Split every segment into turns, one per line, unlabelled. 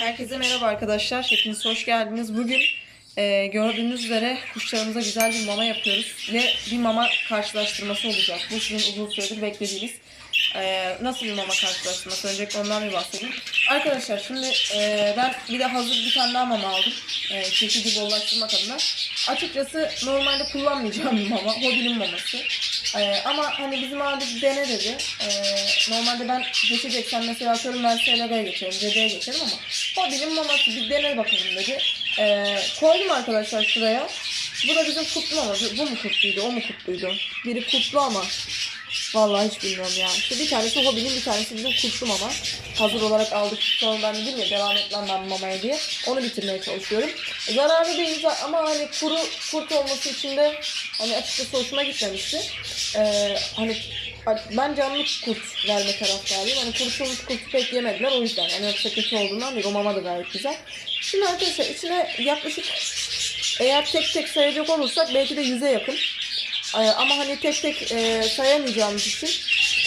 Herkese merhaba arkadaşlar. Hepiniz hoş geldiniz. Bugün e, gördüğünüz üzere kuşlarımıza güzel bir mama yapıyoruz. Ve bir mama karşılaştırması olacak. Bu sizin uzun süredir beklediğiniz. e, nasıl bir mama karşılaştırması? Öncelikle ondan bir bahsedeyim. Arkadaşlar şimdi e, ben bir de hazır bir tane daha mama aldım. E, çeşidi bollaştırmak adına. Açıkçası normalde kullanmayacağım bir mama. Hobinin maması. Ee, ama hani bizim abi dene dedi. Ee, normalde ben geçeceksen mesela atıyorum ben SLG'ye geçerim, CD'ye geçerim ama benim maması bir dene bakalım dedi. Ee, koydum arkadaşlar şuraya. Bu da bizim kutlu mama. Bu mu kutluydu, o mu kutluydu? Biri kutlu ama Vallahi hiç bilmiyorum ya. İşte bir tanesi hobinin bir tanesi bizim kutlu mama. Hazır olarak aldık. Sonra ben dedim ya devam etmem ben mamaya diye. Onu bitirmeye çalışıyorum. Zararlı değil ama hani kuru kurt olması için de hani açıkçası hoşuma gitmemişti. Ee, hani ben canlı kurt verme taraftarıyım. Hani kurutulmuş kurt pek yemediler o yüzden. Hani yoksa kötü olduğundan değil. O mama da gayet güzel. Şimdi arkadaşlar içine yaklaşık eğer tek tek sayacak olursak belki de 100'e yakın. Ee, ama hani tek tek e, sayamayacağımız için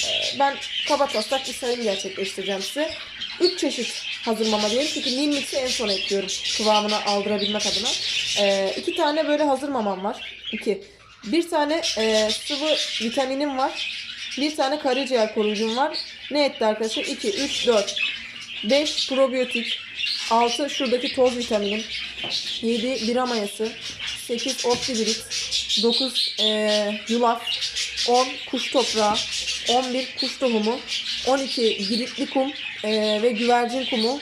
e, ben kaba taslak bir sayım gerçekleştireceğim size. 3 çeşit hazır mama diyelim. Çünkü Nil en son ekliyorum kıvamına aldırabilmek adına. E, tane böyle hazır mamam var. İki. Bir tane e, sıvı vitaminim var. Bir tane karaciğer koruyucum var. Ne etti arkadaşlar? 2, 3, 4, 5 probiyotik, 6 şuradaki toz vitaminim, 7 bira mayası, 8 optibirit, 9 e, yulaf, 10 kuş toprağı, 11 kuş tohumu, 12 giritli kum e, ve güvercin kumu,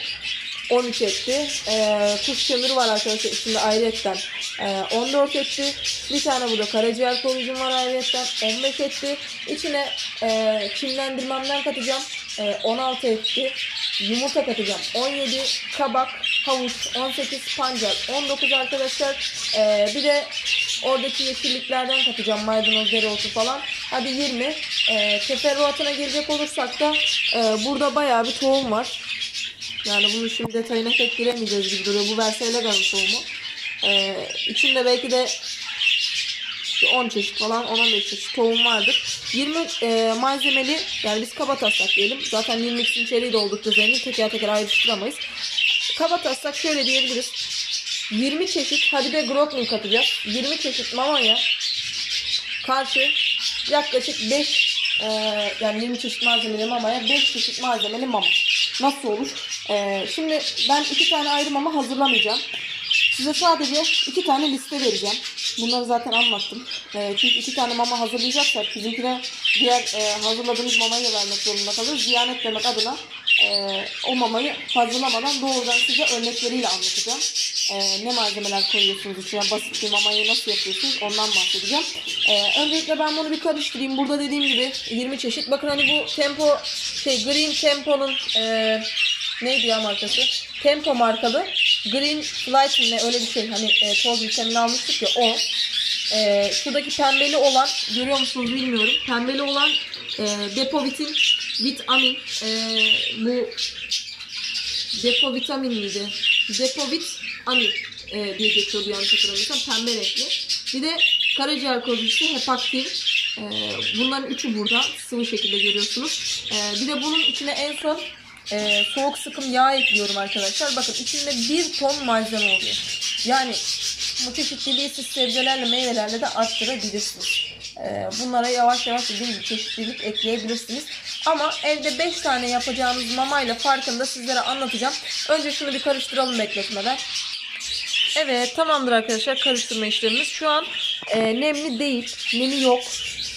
13 etti. E, kuş kömürü var arkadaşlar içinde ayrıyetten. E, 14 etti. Bir tane burada karaciğer koruyucum var ayrıyetten. 15 etti. İçine e, kimlendirmemden katacağım e, 16 etti. Yumurta katacağım 17 kabak, havuç 18 pancar 19 arkadaşlar. E, bir de oradaki yeşilliklerden katacağım maydanoz, dereotu falan. Hadi 20. E, teferruatına gelecek olursak da e, burada bayağı bir tohum var. Yani bunun şimdi detayına pek giremeyeceğiz gibi duruyor. Bu verseyle ganı tohumu. Ee, içinde belki de 10 çeşit falan 10-15 çeşit tohum vardır. 20 e, malzemeli yani biz kaba taslak diyelim. Zaten 20 için içeriği de oldukça zengin. Teker teker ayrıştıramayız. Kaba taslak şöyle diyebiliriz. 20 çeşit hadi de grokling katacağız. 20 çeşit mamaya karşı yaklaşık 5 e, yani 20 çeşit malzemeli mamaya 5 çeşit malzemeli mama. Nasıl olur? E, şimdi ben iki tane ayrı mama hazırlamayacağım. Size sadece iki tane liste vereceğim. Bunları zaten anlattım. E, çünkü iki tane mama hazırlayacaksak bizimkine diğer e, hazırladığımız mamayı vermek zorunda kalırız. Ziyan etmemek adına e, o mamayı hazırlamadan doğrudan size örnekleriyle anlatacağım. E, ne malzemeler koyuyorsunuz içine, basit bir mamayı nasıl yapıyorsunuz ondan bahsedeceğim. E, öncelikle ben bunu bir karıştırayım. Burada dediğim gibi 20 çeşit. Bakın hani bu Tempo, şey Green Tempo'nun e, neydi ya markası? Tempo markalı Green Flight mi öyle bir şey. Hani e, toz vitamini almıştık ya o. E, şuradaki pembeli olan görüyor musunuz bilmiyorum. Pembeli olan e, Depovitin vitamin e, bu Depo vitamin miydi? Depovit amin e, diye geçiyordu yanlış hatırlamıyorsam. Pembe renkli. Bir de karaciğer koruyucusu hepaktin. E, bunların üçü burada sıvı şekilde görüyorsunuz. E, bir de bunun içine en son e, soğuk sıkım yağ ekliyorum arkadaşlar. Bakın içinde bir ton malzeme oluyor. Yani bu çeşitliliği siz sebzelerle meyvelerle de arttırabilirsiniz. E, bunlara yavaş yavaş dediğim gibi çeşitlilik ekleyebilirsiniz. Ama evde 5 tane yapacağınız mamayla farkını da sizlere anlatacağım. Önce şunu bir karıştıralım bekletmeden. Evet tamamdır arkadaşlar karıştırma işlemimiz. Şu an e, nemli değil. Nemi yok.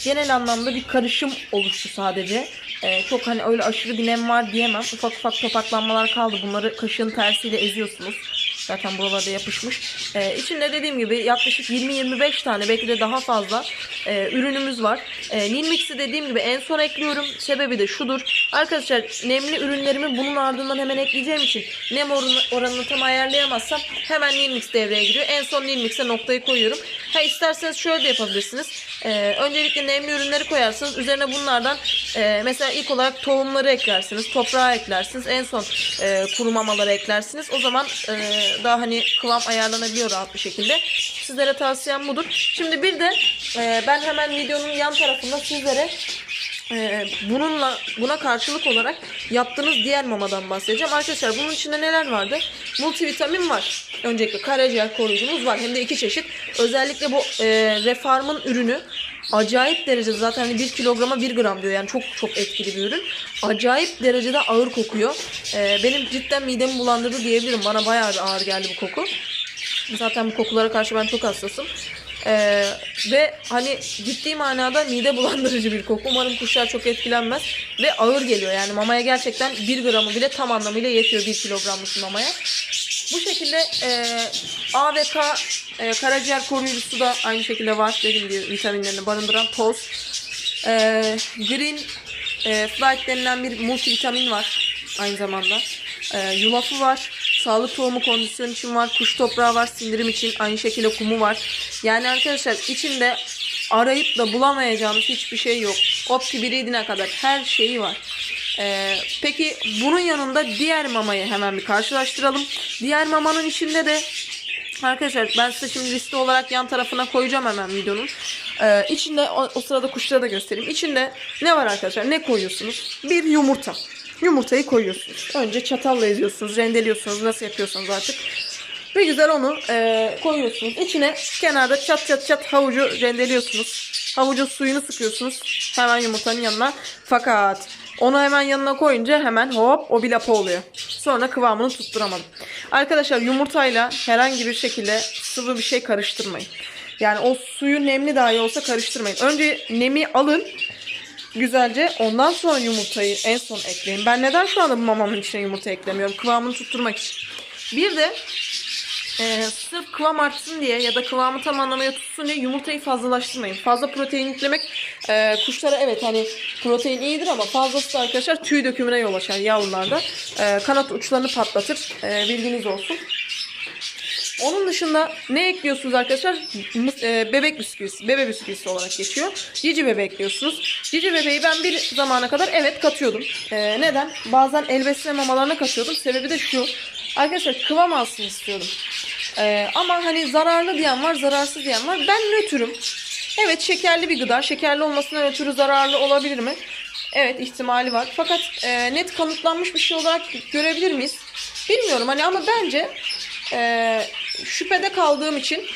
Genel anlamda bir karışım oluştu sadece. E, çok hani öyle aşırı bir nem var diyemem. Ufak ufak topaklanmalar kaldı. Bunları kaşığın tersiyle eziyorsunuz. Zaten buralarda yapışmış. Ee, içinde dediğim gibi yaklaşık 20-25 tane belki de daha fazla e, ürünümüz var. E, Nil Mix'i dediğim gibi en son ekliyorum. Sebebi de şudur. Arkadaşlar nemli ürünlerimi bunun ardından hemen ekleyeceğim için nem oranı, oranını tam ayarlayamazsam hemen Nil Mix devreye giriyor. En son Nil Mix'e noktayı koyuyorum. Ha isterseniz şöyle de yapabilirsiniz. Ee, öncelikle nemli ürünleri koyarsınız. Üzerine bunlardan e, mesela ilk olarak tohumları eklersiniz. Toprağı eklersiniz. En son e, kuru mamaları eklersiniz. O zaman e, daha hani kıvam ayarlanabiliyor rahat bir şekilde. Sizlere tavsiyem budur. Şimdi bir de e, ben hemen videonun yan tarafında sizlere Ee, bununla buna karşılık olarak yaptığınız diğer mamadan bahsedeceğim. Arkadaşlar bunun içinde neler vardı? Multivitamin var. Öncelikle karaciğer koruyucumuz var. Hem de iki çeşit. Özellikle bu e, Refarm'ın ürünü acayip derecede zaten hani 1 kilograma 1 gram diyor. Yani çok çok etkili bir ürün. Acayip derecede ağır kokuyor. Ee, benim cidden midemi bulandırdı diyebilirim. Bana bayağı bir ağır geldi bu koku. Zaten bu kokulara karşı ben çok hassasım. Ee, ve hani ciddi manada mide bulandırıcı bir koku. Umarım kuşlar çok etkilenmez. Ve ağır geliyor yani mamaya gerçekten 1 gramı bile tam anlamıyla yetiyor 1 kilogramlık mamaya. Bu şekilde e, A e, karaciğer koruyucusu da aynı şekilde var. Dediğim gibi vitaminlerini barındıran toz. E, green e, Flight denilen bir multivitamin var aynı zamanda. E, yulafı var. Sağlık tohumu kondisyon için var. Kuş toprağı var. Sindirim için. Aynı şekilde kumu var. Yani arkadaşlar içinde arayıp da bulamayacağınız hiçbir şey yok. Optibiridine kadar her şeyi var. Ee, peki bunun yanında diğer mamayı hemen bir karşılaştıralım. Diğer mamanın içinde de Arkadaşlar ben size şimdi liste olarak yan tarafına koyacağım hemen videonun. Ee, içinde o, o sırada kuşlara da göstereyim. İçinde ne var arkadaşlar? Ne koyuyorsunuz? Bir yumurta. Yumurtayı koyuyorsunuz. Önce çatalla eziyorsunuz, rendeliyorsunuz. Nasıl yapıyorsanız artık. Bir güzel onu e, koyuyorsunuz. İçine kenarda çat çat çat havucu rendeliyorsunuz. Havucun suyunu sıkıyorsunuz. Hemen yumurtanın yanına. Fakat onu hemen yanına koyunca hemen hop o bir lapa oluyor. Sonra kıvamını tutturamadım. Arkadaşlar yumurtayla herhangi bir şekilde sıvı bir şey karıştırmayın. Yani o suyu nemli dahi olsa karıştırmayın. Önce nemi alın güzelce ondan sonra yumurtayı en son ekleyin. Ben neden şu anda bu mamamın içine yumurta eklemiyorum? Kıvamını tutturmak için. Bir de e, sırf kıvam artsın diye ya da kıvamı tam anlamıyla tutsun diye yumurtayı fazlalaştırmayın. Fazla protein yüklemek e, kuşlara evet hani protein iyidir ama fazlası da arkadaşlar tüy dökümüne yol açar yavrularda. E, kanat uçlarını patlatır. E, bilginiz olsun. Onun dışında ne ekliyorsunuz arkadaşlar? E, bebek bisküvisi, bebe bisküvisi olarak geçiyor. Cici bebe ekliyorsunuz. Cici bebeği ben bir zamana kadar evet katıyordum. E, neden? Bazen el besleme mamalarına katıyordum. Sebebi de şu. Arkadaşlar kıvam alsın istiyordum. E, ama hani zararlı diyen var, zararsız diyen var. Ben nötrüm. Evet şekerli bir gıda. Şekerli olmasından ötürü zararlı olabilir mi? Evet ihtimali var. Fakat e, net kanıtlanmış bir şey olarak görebilir miyiz? Bilmiyorum hani ama bence e, şüphede kaldığım için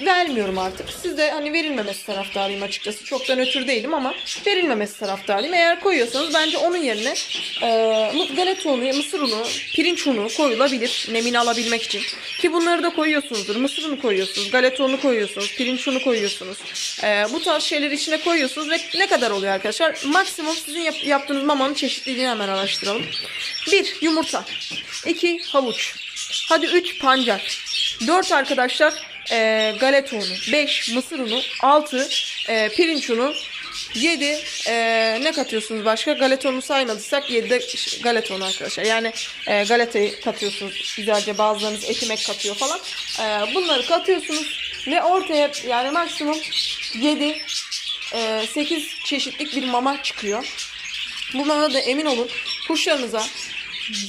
vermiyorum artık. Siz de hani verilmemesi taraftarıyım açıkçası. Çok da nötr değilim ama verilmemesi taraftarıyım. Eğer koyuyorsanız bence onun yerine e, galeta unu, mısır unu, pirinç unu koyulabilir nemini alabilmek için. Ki bunları da koyuyorsunuzdur. Mısır unu koyuyorsunuz, galeta unu koyuyorsunuz, pirinç unu koyuyorsunuz. E, bu tarz şeyleri içine koyuyorsunuz ve ne kadar oluyor arkadaşlar? Maksimum sizin yap- yaptığınız mamanın çeşitliliğini hemen araştıralım. 1. Yumurta 2. Havuç Hadi 3 pancar. 4 arkadaşlar e, galeta unu. 5 mısır unu. 6 e, pirinç unu. 7 e, ne katıyorsunuz başka? Galeta unu saymadıysak 7 de galeta unu arkadaşlar. Yani e, galetayı katıyorsunuz. Güzelce bazılarınız etimek katıyor falan. E, bunları katıyorsunuz ve ortaya yani maksimum 7 e, 8 çeşitlik bir mama çıkıyor. Bu mama da emin olun kuşlarınıza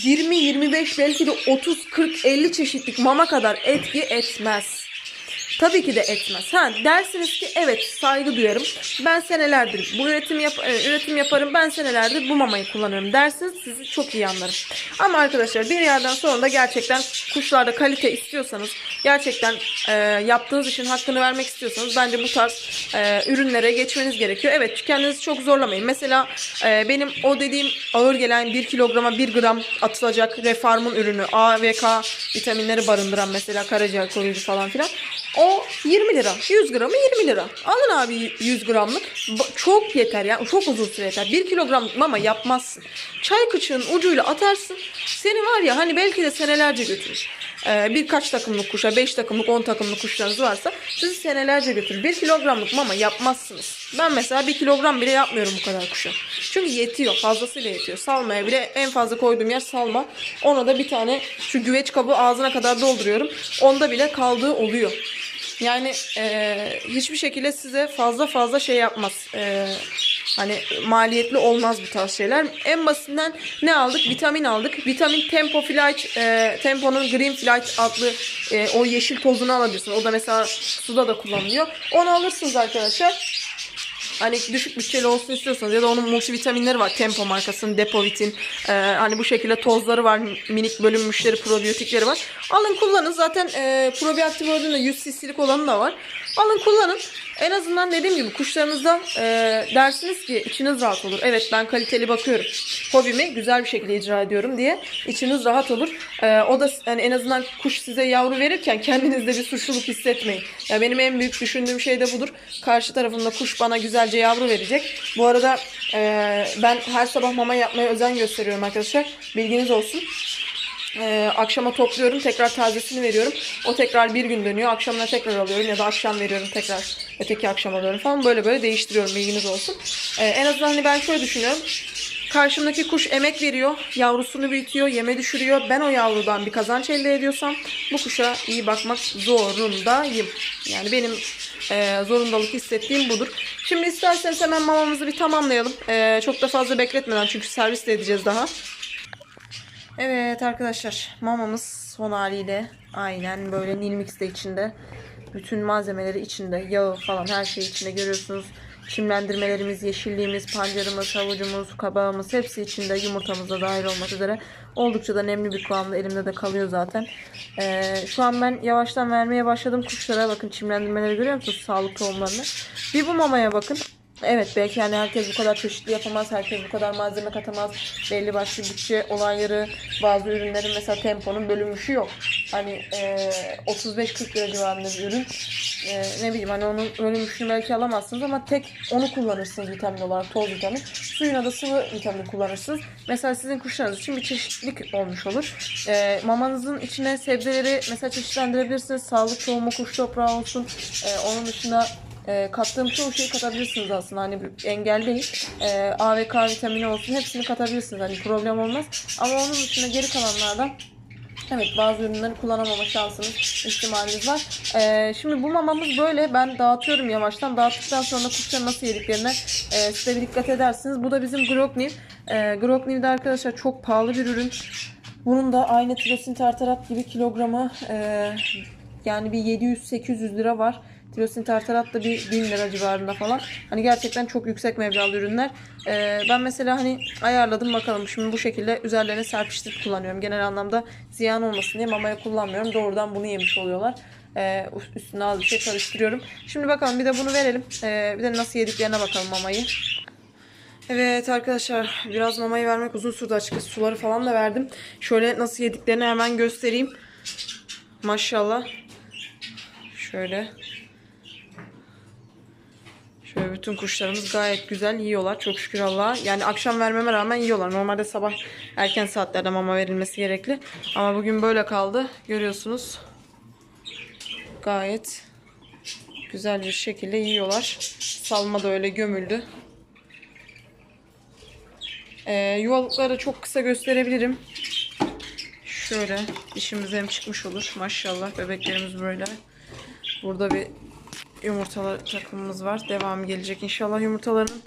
20, 25 belki de 30, 40, 50 çeşitlik mama kadar etki etmez. Tabii ki de etmez. Ha dersiniz ki evet saygı duyarım. Ben senelerdir bu üretim yap e, üretim yaparım. Ben senelerdir bu mamayı kullanıyorum dersiniz. Sizi çok iyi anlarım. Ama arkadaşlar bir yerden sonra da gerçekten kuşlarda kalite istiyorsanız gerçekten e, yaptığınız işin hakkını vermek istiyorsanız bence bu tarz e, ürünlere geçmeniz gerekiyor. Evet kendinizi çok zorlamayın. Mesela e, benim o dediğim ağır gelen 1 kilograma 1 gram atılacak Refarm'ın ürünü A ve K vitaminleri barındıran mesela karaciğer koruyucu falan filan. O 20 lira. 100 gramı 20 lira. Alın abi 100 gramlık. Çok yeter ya. Çok uzun süre yeter. 1 kilogramlık mama yapmazsın. Çay kıçığın ucuyla atarsın. Seni var ya hani belki de senelerce götürür. Ee, birkaç takımlık kuşa, 5 takımlık, 10 takımlık kuşlarınız varsa sizi senelerce götürür. 1 kilogramlık mama yapmazsınız. Ben mesela 1 kilogram bile yapmıyorum bu kadar kuşa. Çünkü yetiyor. Fazlasıyla yetiyor. Salmaya bile en fazla koyduğum yer salma. Ona da bir tane şu güveç kabı ağzına kadar dolduruyorum. Onda bile kaldığı oluyor. Yani e, hiçbir şekilde size fazla fazla şey yapmaz. E, hani maliyetli olmaz bu tarz şeyler. En basitinden ne aldık? Vitamin aldık. Vitamin Tempo Flight, e, Tempo'nun Green Flight adlı e, o yeşil tozunu alabilirsiniz. O da mesela suda da kullanılıyor. Onu alırsınız arkadaşlar. Hani düşük bütçeli olsun istiyorsanız ya da onun multivitaminleri var. Tempo markasının Depovitin. Ee, hani bu şekilde tozları var. Minik bölünmüşleri, probiyotikleri var. Alın kullanın. Zaten e, probiyotik olduğunda 100 cc'lik olanı da var. Alın kullanın. En azından dediğim gibi kuşlarınızda e, dersiniz ki içiniz rahat olur. Evet ben kaliteli bakıyorum. Hobimi güzel bir şekilde icra ediyorum diye içiniz rahat olur. E, o da yani en azından kuş size yavru verirken kendinizde bir suçluluk hissetmeyin. Ya benim en büyük düşündüğüm şey de budur. Karşı tarafımda kuş bana güzelce yavru verecek. Bu arada e, ben her sabah mama yapmaya özen gösteriyorum arkadaşlar. Bilginiz olsun. Ee, akşama topluyorum tekrar tazesini veriyorum. O tekrar bir gün dönüyor. Akşamına tekrar alıyorum ya da akşam veriyorum tekrar öteki akşam alıyorum falan. Böyle böyle değiştiriyorum bilginiz olsun. Ee, en azından hani ben şöyle düşünüyorum. Karşımdaki kuş emek veriyor, yavrusunu büyütüyor, yeme düşürüyor. Ben o yavrudan bir kazanç elde ediyorsam bu kuşa iyi bakmak zorundayım. Yani benim e, zorundalık hissettiğim budur. Şimdi isterseniz hemen mamamızı bir tamamlayalım. E, çok da fazla bekletmeden çünkü servis de edeceğiz daha. Evet arkadaşlar mamamız son haliyle aynen böyle Nilmix de içinde. Bütün malzemeleri içinde. Yağı falan her şey içinde görüyorsunuz. Çimlendirmelerimiz, yeşilliğimiz, pancarımız, havucumuz, kabağımız hepsi içinde. Yumurtamız da dahil olmak üzere. Oldukça da nemli bir kıvamda elimde de kalıyor zaten. Ee, şu an ben yavaştan vermeye başladım kuşlara. Bakın çimlendirmeleri görüyor musunuz? Sağlık tohumlarını. Bir bu mamaya bakın. Evet belki yani herkes bu kadar çeşitli yapamaz, herkes bu kadar malzeme katamaz. Belli başlı bütçe olayları, bazı ürünlerin mesela temponun bölünmüşü yok. Hani e, 35-40 lira civarında bir ürün. E, ne bileyim hani onun bölünmüşünü belki alamazsınız ama tek onu kullanırsınız vitamin olarak, toz vitamin. Suyuna da sıvı vitamin kullanırsınız. Mesela sizin kuşlarınız için bir çeşitlilik olmuş olur. E, mamanızın içine sebzeleri mesela çeşitlendirebilirsiniz. Sağlık tohumu, kuş toprağı olsun. E, onun dışında e, kattığım çoğu şeyi katabilirsiniz aslında. Hani bir engel değil. E, A ve K vitamini olsun hepsini katabilirsiniz. Hani problem olmaz. Ama onun dışında geri kalanlardan Evet bazı ürünleri kullanamama şansınız, ihtimaliniz var. Ee, şimdi bu mamamız böyle. Ben dağıtıyorum yavaştan. Dağıttıktan sonra kuşların nasıl yediklerine e, size bir dikkat edersiniz. Bu da bizim Grokniv. E, Grokniv de arkadaşlar çok pahalı bir ürün. Bunun da aynı tirosin tartarat gibi kilogramı e, yani bir 700-800 lira var. Tirosin tartarat da bir 1000 lira civarında falan. Hani gerçekten çok yüksek meblağlı ürünler. Ee, ben mesela hani ayarladım bakalım. Şimdi bu şekilde üzerlerine serpiştirip kullanıyorum. Genel anlamda ziyan olmasın diye mamaya kullanmıyorum. Doğrudan bunu yemiş oluyorlar. Ee, üstüne az bir şey karıştırıyorum. Şimdi bakalım bir de bunu verelim. Ee, bir de nasıl yediklerine bakalım mamayı. Evet arkadaşlar biraz mamayı vermek uzun sürdü açıkçası. Suları falan da verdim. Şöyle nasıl yediklerini hemen göstereyim. Maşallah. Şöyle. Şöyle bütün kuşlarımız gayet güzel yiyorlar. Çok şükür Allah'a. Yani akşam vermeme rağmen yiyorlar. Normalde sabah erken saatlerde mama verilmesi gerekli. Ama bugün böyle kaldı. Görüyorsunuz. Gayet güzel bir şekilde yiyorlar. Salma da öyle gömüldü. Ee, yuvalıkları çok kısa gösterebilirim. Şöyle dişimiz hem çıkmış olur. Maşallah bebeklerimiz böyle. Burada bir yumurtalar takımımız var. Devamı gelecek inşallah yumurtaların.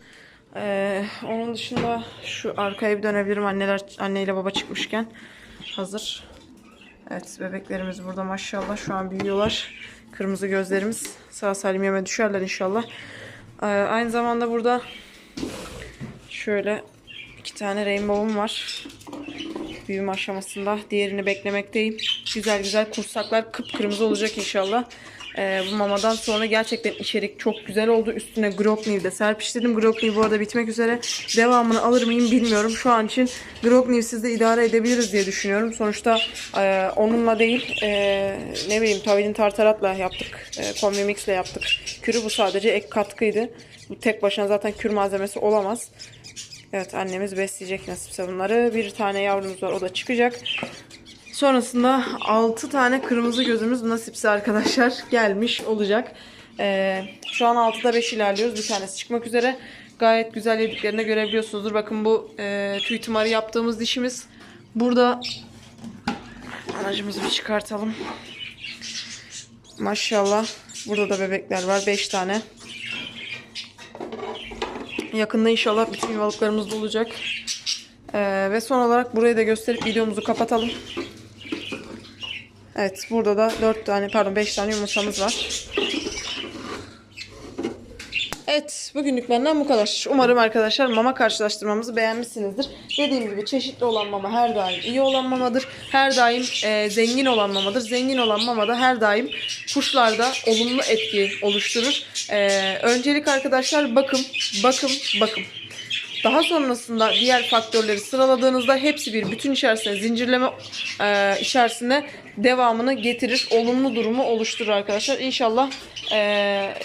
Ee, onun dışında şu arkaya bir dönebilirim. Anneler anneyle baba çıkmışken hazır. Evet bebeklerimiz burada maşallah şu an büyüyorlar. Kırmızı gözlerimiz sağ salim yeme düşerler inşallah. Ee, aynı zamanda burada şöyle iki tane rainbow'um var. Büyüme aşamasında. Diğerini beklemekteyim. Güzel güzel kursaklar kıpkırmızı olacak inşallah. Ee, bu mamadan sonra gerçekten içerik çok güzel oldu. Üstüne Grokniv de serpiştirdim. Grokniv bu arada bitmek üzere. Devamını alır mıyım bilmiyorum. Şu an için Grokniv sizde idare edebiliriz diye düşünüyorum. Sonuçta e, onunla değil e, ne bileyim Tavil'in tartaratla yaptık. E, Kombi ile yaptık. Kürü bu sadece ek katkıydı. Bu tek başına zaten kür malzemesi olamaz. Evet annemiz besleyecek nasipse bunları. Bir tane yavrumuz var o da çıkacak. Sonrasında 6 tane kırmızı gözümüz nasipse arkadaşlar gelmiş olacak. Ee, şu an 6'da 5 ilerliyoruz. Bir tanesi çıkmak üzere. Gayet güzel yediklerini görebiliyorsunuzdur. Bakın bu e, tüy tımarı yaptığımız dişimiz. Burada anacımızı bir çıkartalım. Maşallah. Burada da bebekler var. 5 tane. Yakında inşallah bütün yuvalıklarımız da olacak. Ee, ve son olarak burayı da gösterip videomuzu kapatalım. Evet burada da 4 tane pardon 5 tane yumurtamız var. Evet, bugünlük benden bu kadar. Umarım arkadaşlar mama karşılaştırmamızı beğenmişsinizdir. Dediğim gibi çeşitli olan mama her daim iyi olan mamadır. Her daim e, zengin olan mamadır. Zengin olan mama da her daim kuşlarda olumlu etki oluşturur. E, öncelik arkadaşlar bakım, bakım, bakım. Daha sonrasında diğer faktörleri sıraladığınızda hepsi bir bütün içerisinde zincirleme e, içerisinde devamını getirir. Olumlu durumu oluşturur arkadaşlar. İnşallah e,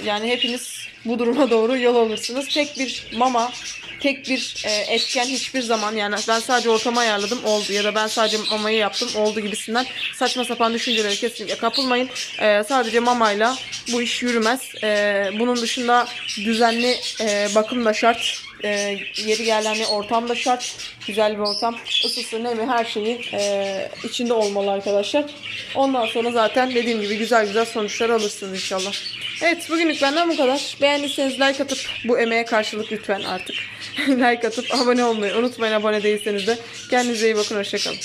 yani hepiniz bu duruma doğru yol alırsınız. Tek bir mama, tek bir e, etken hiçbir zaman yani ben sadece ortamı ayarladım oldu ya da ben sadece mamayı yaptım oldu gibisinden saçma sapan düşüncelere kesinlikle kapılmayın. E, sadece mamayla bu iş yürümez. E, bunun dışında düzenli e, bakım da şart. E, yeri geldiğinde ortam da şart. Güzel bir ortam. Isısı, nemi her şeyi e, içinde olmalı arkadaşlar. Ondan sonra zaten dediğim gibi güzel güzel sonuçlar alırsınız inşallah. Evet bugünlük benden bu kadar. Beğendiyseniz like atıp bu emeğe karşılık lütfen artık like atıp abone olmayı unutmayın abone değilseniz de. Kendinize iyi bakın hoşçakalın.